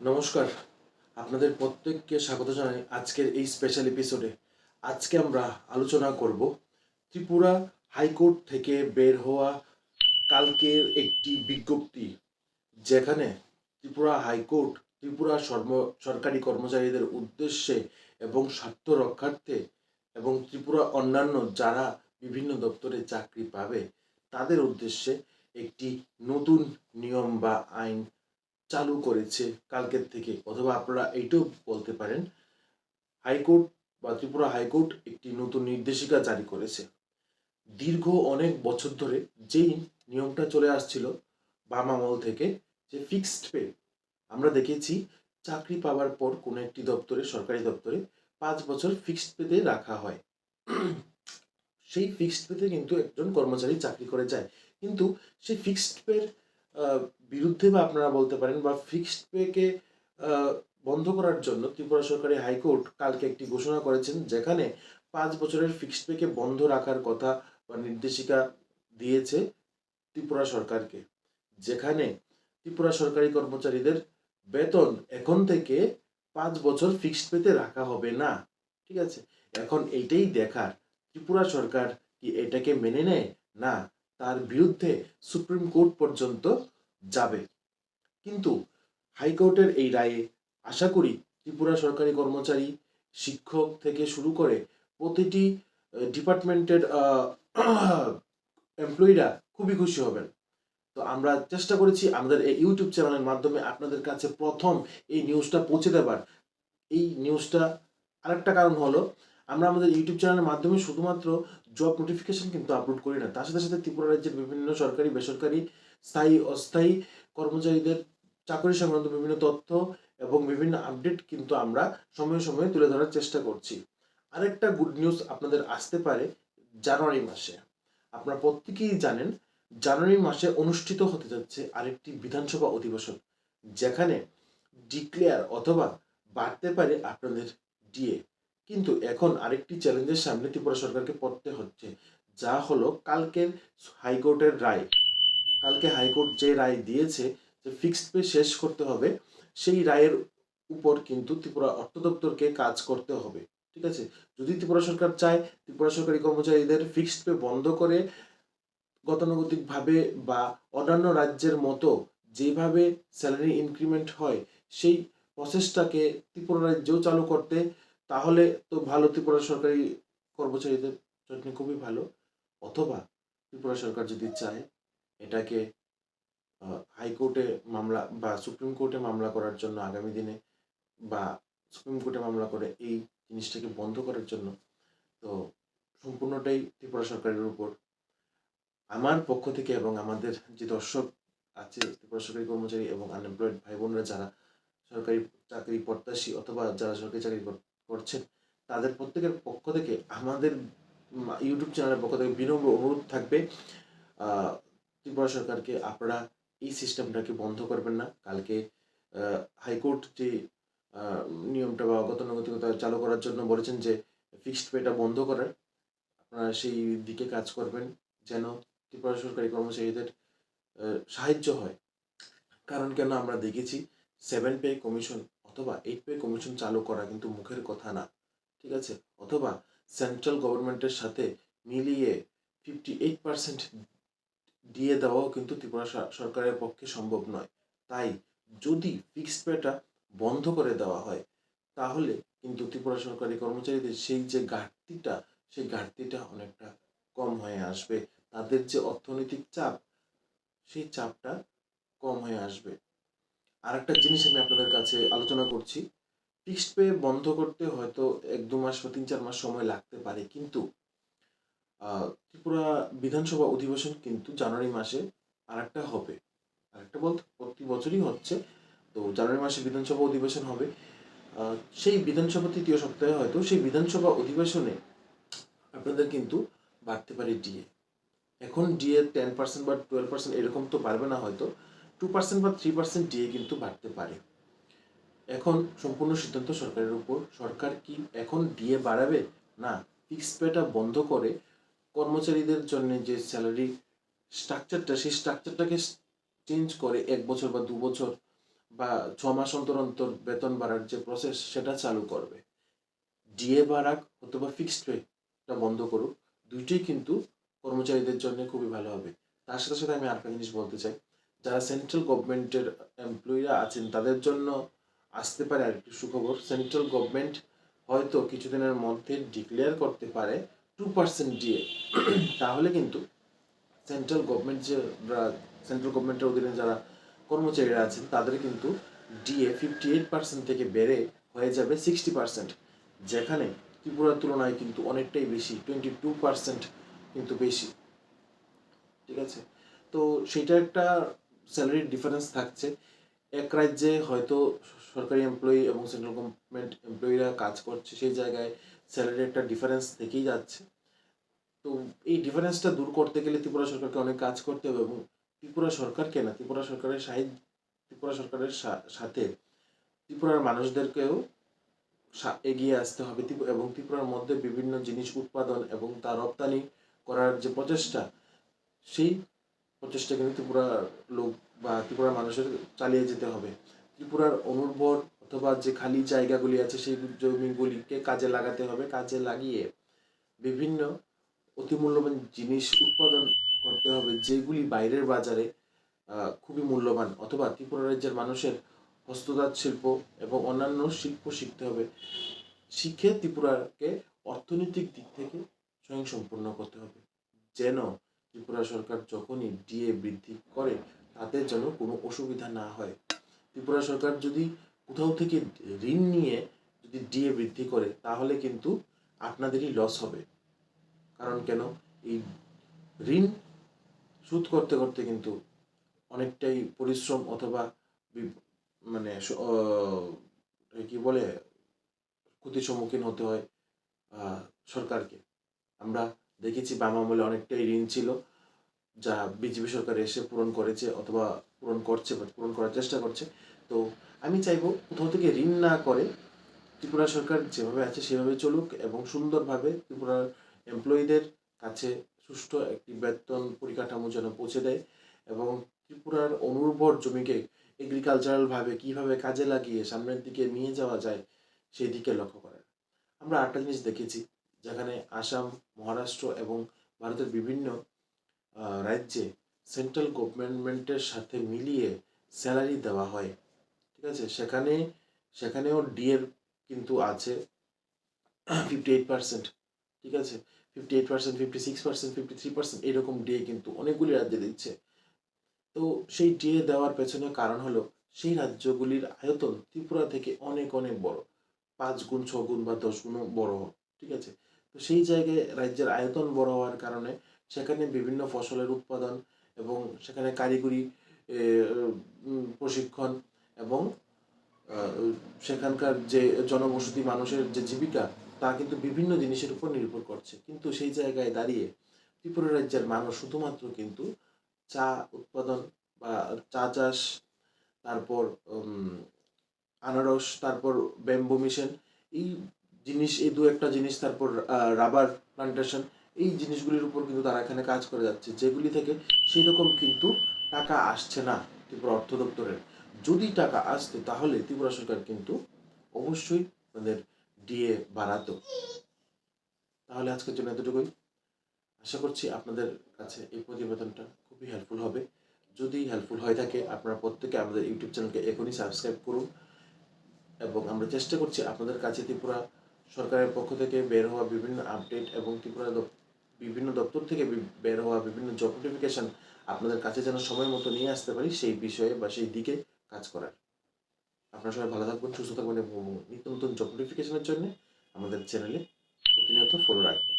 নমস্কার। আপনাদের প্রত্যেককে স্বাগত জানাই আজকের এই স্পেশাল এপিসোডে আজকে আমরা আলোচনা করব ত্রিপুরা হাইকোর্ট থেকে বের হওয়া কালকের একটি বিজ্ঞপ্তি, যেখানে ত্রিপুরা হাইকোর্ট ত্রিপুরা সর্ব, সরকারি কর্মচারীদের উদ্দেশ্যে এবং স্বার্থ রক্ষার্থে এবং ত্রিপুরা অন্যান্য যারা বিভিন্ন দপ্তরে চাকরি পাবে, তাদের উদ্দেশ্যে একটি নতুন নিয়ম বা আইন চালু করেছে কালকের থেকে, অথবা আপনারা এইটাও বলতে পারেন, হাইকোর্ট বা ত্রিপুরা হাইকোর্ট একটি নতুন নির্দেশিকা জারি করেছে। দীর্ঘ অনেক বছর ধরে যেই নিয়মটা চলে আসছিল বাম আমল থেকে, যে ফিক্সড পে আমরা দেখেছি চাকরি পাওয়ার পর কোনো একটি দপ্তরে, সরকারি দপ্তরে পাঁচ বছর ফিক্সড পেতে রাখা হয়। সেই ফিক্সড পেতে কিন্তু একজন কর্মচারী চাকরি করে যায়। কিন্তু সেই ফিক্সড পের বিরুদ্ধে বা আপনারা বলতে পারেন বা ফিক্সড পেকে বন্ধ করার জন্য ত্রিপুরা সরকারি হাইকোর্ট কালকে একটি ঘোষণা করেছেন যেখানে পাঁচ বছরের ফিক্সড পেকে বন্ধ রাখার কথা বা নির্দেশিকা দিয়েছে ত্রিপুরা সরকারকে। যেখানে ত্রিপুরা সরকারি কর্মচারীদের বেতন এখন থেকে পাঁচ বছর ফিক্সড পেতে রাখা হবে না। ঠিক আছে? এখন এইটাই দেখার। ত্রিপুরা সরকার কি এটাকে মেনে নেয়? না। তার বিরুদ্ধে সুপ্রিম কোর্ট পর্যন্ত যাবে। কিন্তু হাইকোর্টের এই রায়ে আশা করি ত্রিপুরা সরকারি কর্মচারী, শিক্ষক থেকে শুরু করে প্রতিটি ডিপার্টমেন্টের এমপ্লয়িরা খুবই খুশি হবেন। তো আমরা চেষ্টা করেছি আমাদের এই ইউটিউব চ্যানেলের মাধ্যমে আপনাদের কাছে প্রথম এই নিউজটা পৌঁছে দেবার। এই নিউজটা আরেকটা কারণ হলো, আমরা আমাদের ইউটিউব চ্যানেলের মাধ্যমে শুধুমাত্র জব নোটিফিকেশন কিন্তু আপলোড করি না। তার সাথে সাথে ত্রিপুরা রাজ্যের বিভিন্ন সরকারি, বেসরকারি স্থায়ী, অস্থায়ী কর্মচারীদের চাকরি সংক্রান্ত বিভিন্ন তথ্য এবং বিভিন্ন আপডেট কিন্তু আমরা সময়ে সময়ে তুলে ধরার চেষ্টা করছি। আরেকটা গুড নিউজ আপনাদের আসতে পারে জানুয়ারি মাসে। আপনারা প্রত্যেকেই জানেন, জানুয়ারি মাসে অনুষ্ঠিত হতে যাচ্ছে আরেকটি বিধানসভা অধিবেশন, যেখানে ডিক্লেয়ার অথবা বাড়তে পারে আপনাদের ডিএ কিন্তু এখন আরেকটি চ্যালেঞ্জের সামনে ত্রিপুরা সরকারকে পড়তে হচ্ছে, যা হলো কালকের হাইকোর্টের রায়। কালকে হাইকোর্ট যে রায় দিয়েছে যে ফিক্সড পে শেষ করতে হবে, সেই রায়ের উপর কিন্তু ত্রিপুরা অর্থ দপ্তরকে কাজ করতে হবে, ঠিক আছে? যদি ত্রিপুরা সরকার চায়, ত্রিপুরা সরকারি কর্মচারীদের ফিক্সড পে বন্ধ করে গতানুগতিকভাবে বা অন্যান্য রাজ্যের মতো যেভাবে স্যালারি ইনক্রিমেন্ট হয়, সেই প্রসেসটাকে ত্রিপুরা রাজ্যেও চালু করতে, তাহলে তো ভালো ত্রিপুরা সরকারি কর্মচারীদের জন্য খুবই ভালো। অথবা ত্রিপুরা সরকার যদি চায় এটাকে হাইকোর্টে মামলা বা সুপ্রিম কোর্টে মামলা করার জন্য আগামী দিনে বা সুপ্রিম কোর্টে মামলা করে এই জিনিসটাকে বন্ধ করার জন্য, তো সম্পূর্ণটাই ত্রিপুরা সরকারের উপর। আমার পক্ষ থেকে এবং আমাদের যে দর্শক আছে, ত্রিপুরা সরকারি কর্মচারী এবং আনএমপ্লয়েড ভাই বোনরা যারা সরকারি চাকরি প্রত্যাশী অথবা যারা সরকারি চাকরি করছেন, তাদের প্রত্যেকের পক্ষ থেকে আমাদের ইউটিউব চ্যানেলের পক্ষ থেকে বিনম্র অনুরোধ থাকবে ত্রিপুরা সরকারকে আপনারা এই সিস্টেমটাকে বন্ধ করবেন না। কালকে হাইকোর্ট যে নিয়মটা বা গতানুগতিকতা চালু করার জন্য বলেছেন যে ফিক্সড পেটা বন্ধ করার আপনারা সেই দিকে কাজ করবেন যেন ত্রিপুরা সরকারি কর্মচারীদের সাহায্য হয়। কারণ কেন আমরা দেখেছি সেভেন পে কমিশন অথবা এইট পে কমিশন চালু করা কিন্তু মুখের কথা না, ঠিক আছে? অথবা সেন্ট্রাল গভর্নমেন্টের সাথে মিলিয়ে ফিফটি এইট পার্সেন্ট দিয়ে দেওয়াও কিন্তু ত্রিপুরা সরকারের পক্ষে সম্ভব নয়। তাই যদি ফিক্সড পেটা বন্ধ করে দেওয়া হয়, তাহলে কিন্তু ত্রিপুরা সরকারি কর্মচারীদের সেই যে ঘাটতিটা, সেই ঘাটতিটা অনেকটা কম হয়ে আসবে। তাদের যে অর্থনৈতিক চাপ, সেই চাপটা কম হয়ে আসবে। আর একটা জিনিস আমি আপনাদের কাছে আলোচনা করছি। ফিক্সড পে বন্ধ করতে হয়তো এক দু মাস বা তিন চার মাস সময় লাগতে পারে, কিন্তু ত্রিপুরা বিধানসভা অধিবেশন কিন্তু জানুয়ারি মাসে আরেকটা হবে। আরেকটা বলতে প্রতি বছরই হচ্ছে। তো জানুয়ারি মাসে বিধানসভা অধিবেশন হবে। সেই বিধানসভা তৃতীয় সপ্তাহে হয়তো সেই বিধানসভা অধিবেশনে আপনাদের কিন্তু বাড়তে পারে ডিএ এখন ডিএ টেন পার্সেন্ট বা টুয়েলভ পার্সেন্ট এরকম তো বাড়বে না হয়তো। টু পার্সেন্ট বা থ্রি পার্সেন্ট ডিএ কিন্তু বাড়তে পারে। এখন সম্পূর্ণ সিদ্ধান্ত সরকারের উপর। সরকার কি এখন ডিএ বাড়াবে? না ফিক্স পেটা বন্ধ করে কর্মচারীদের জন্য যে স্যালারি স্ট্রাকচারটা সেই স্ট্রাকচারটাকে চেঞ্জ করে এক বছর বা দু বছর বা ছ মাস অন্তর অন্তর বেতন বাড়ার যে প্রসেস সেটা চালু করবে। ডিএ বাড়াক অথবা ফিক্সড পে এটা বন্ধ করুক, দুইটাই কিন্তু কর্মচারীদের জন্য খুবই ভালো হবে। তার সাথে সাথে আমি আরেকটা জিনিস বলতে চাই, যারা সেন্ট্রাল গভর্নমেন্টের এমপ্লয়িরা আছেন, তাদের জন্য আসতে পারে আরেকটি সুখবর। সেন্ট্রাল গভর্নমেন্ট হয়তো কিছুদিনের মধ্যে ডিক্লেয়ার করতে পারে টু পার্সেন্ট ডিএ তাহলে কিন্তু সেন্ট্রাল গভর্নমেন্ট যে সেন্ট্রাল গভর্নমেন্টের অধীনে যারা কর্মচারীরা আছেন, তাদের কিন্তু ডিএ ফিফটি এইট পার্সেন্ট থেকে বেড়ে হয়ে যাবে সিক্সটি পার্সেন্ট যেখানে ত্রিপুরার তুলনায় কিন্তু অনেকটাই বেশি টোয়েন্টি টু পার্সেন্ট কিন্তু বেশি। ঠিক আছে? তো সেটা একটা স্যালারির ডিফারেন্স থাকছে। এক রাজ্যে হয়তো সরকারি এমপ্লয়ি এবং সেন্ট্রাল গভর্নমেন্ট এমপ্লয়িরা কাজ করছে সেই জায়গায়। স্যালারির একটা ডিফারেন্স থেকেই যাচ্ছে। তো এই ডিফারেন্সটা দূর করতে গেলে ত্রিপুরা সরকারকে অনেক কাজ করতে হবে এবং ত্রিপুরা সরকারকে না, ত্রিপুরা সরকারের সাহিত্য ত্রিপুরা সরকারের সাথে ত্রিপুরার মানুষদেরকেও এগিয়ে আসতে হবে। এবং ত্রিপুরার মধ্যে বিভিন্ন জিনিস উৎপাদন এবং তা রপ্তানি করার যে প্রচেষ্টা, সেই প্রচেষ্টা কিন্তু ত্রিপুরার লোক বা ত্রিপুরার মানুষের চালিয়ে যেতে হবে। ত্রিপুরার অনুর্বর অথবা যে খালি জায়গাগুলি আছে সেই জমিগুলিকে কাজে লাগাতে হবে, কাজে লাগিয়ে বিভিন্ন অতি মূল্যবান জিনিস উৎপাদন করতে হবে যেগুলি বাইরের বাজারে খুবই মূল্যবান অথবা ত্রিপুরা রাজ্যের মানুষের হস্ততাঁত শিল্প এবং অন্যান্য শিল্প শিখতে হবে। শিখে ত্রিপুরাকে অর্থনৈতিক দিক থেকে স্বয়ংসম্পূর্ণ করতে হবে। যেন ত্রিপুরা সরকার যখনই ডিএ বৃদ্ধি করে, তাতে যেন কোনো অসুবিধা না হয়। ত্রিপুরা সরকার যদি কোথাও থেকে ঋণ নিয়ে যদি ডিএ বৃদ্ধি করে, তাহলে কিন্তু আপনাদেরই লস হবে। কারণ কেন? এই ঋণ শোধ করতে করতে কিন্তু অনেকটাই পরিশ্রম অথবা মানে কি বলে? ক্ষতির সম্মুখীন হতে হয় সরকারকে। আমরা দেখেছি বাম আমলে অনেকটাই ঋণ ছিল, যা বিজেপি সরকার এসে পূরণ করেছে অথবা পূরণ করছে বা পূরণ করার চেষ্টা করছে। তো আমি চাইব কোথাও থেকে ঋণ না করে ত্রিপুরা সরকার যেভাবে আছে সেভাবে চলুক এবং সুন্দরভাবে ত্রিপুরার এমপ্লয়ীদের কাছে সুষ্ঠু একটি বেতন পরিকাঠামো যেন পৌঁছে দেয় এবং ত্রিপুরার অনুর্বর জমিকে এগ্রিকালচারাল ভাবে কীভাবে কাজে লাগিয়ে সামনের দিকে নিয়ে যাওয়া যায় সেই দিকে লক্ষ্য করে আমরা আটটা জিনিস দেখেছি, যেখানে আসাম, মহারাষ্ট্র এবং ভারতের বিভিন্ন রাজ্যে সেন্ট্রাল গভর্নমেন্টের সাথে মিলিয়ে স্যালারি দেওয়া হয়। ঠিক আছে? সেখানে, সেখানেও ডিএর কিন্তু আছে ফিফটি এইট পার্সেন্ট ঠিক আছে? Fifty eight percent fifty six percent fifty three percent এরকম ডিএ কিন্তু অনেকগুলি রাজ্যে দিচ্ছে। তো সেই ডিএ দেওয়ার পেছনে কারণ হলো সেই রাজ্যগুলির আয়তন ত্রিপুরা থেকে অনেক অনেক বড়। পাঁচ গুণ, ছ গুণ বা দশ গুণ বড় ঠিক আছে? তো সেই জায়গায় রাজ্যের আয়তন বড় হওয়ার কারণে সেখানে বিভিন্ন ফসলের উৎপাদন এবং সেখানে কারিগরি প্রশিক্ষণ এবং সেখানকার যে জনবসতি মানুষের যে জীবিকা, তা কিন্তু বিভিন্ন জিনিসের উপর নির্ভর করছে। কিন্তু সেই জায়গায় দাঁড়িয়ে ত্রিপুরা রাজ্যের মানুষ শুধুমাত্র কিন্তু চা উৎপাদন বা চা চাষ, তারপর আনারস, তারপর ব্যাম্বু মিশন, এই জিনিস, এই দু একটা জিনিস, তারপর রাবার প্লান্টেশন, এই জিনিসগুলির উপর কিন্তু তারা এখানে কাজ করে যাচ্ছে। যেগুলি থেকে সেই রকম কিন্তু টাকা আসছে না ত্রিপুরা অর্থ দপ্তরের। যদি টাকা আসতো, তাহলে ত্রিপুরা সরকার কিন্তু অবশ্যই তাদের ডিএ বাড়াতো। তাহলে আজকের জন্য এতটুকুই। আশা করছি আপনাদের কাছে এই প্রতিবেদনটা খুবই হেল্পফুল হবে। যদি হেল্পফুল হয়ে থাকে, আপনারা প্রত্যেকে আমাদের ইউটিউব চ্যানেলকে এখনই সাবস্ক্রাইব করুন এবং আমরা চেষ্টা করছি আপনাদের কাছে ত্রিপুরা সরকারের পক্ষ থেকে বের হওয়া বিভিন্ন আপডেট এবং ত্রিপুরা বিভিন্ন দপ্তর থেকে বের হওয়া বিভিন্ন জব নোটিফিকেশন আপনাদের কাছে যেন সময় মতো নিয়ে আসতে পারি, সেই বিষয়ে বা সেই দিকে কাজ করার। আপনারা সবাই ভালো থাকবেন, সুস্থ থাকবেন এবং নিত্য নতুন জব নোটিফিকেশনের জন্য আমাদের চ্যানেলে প্রতিনিয়ত ফলো রাখবেন।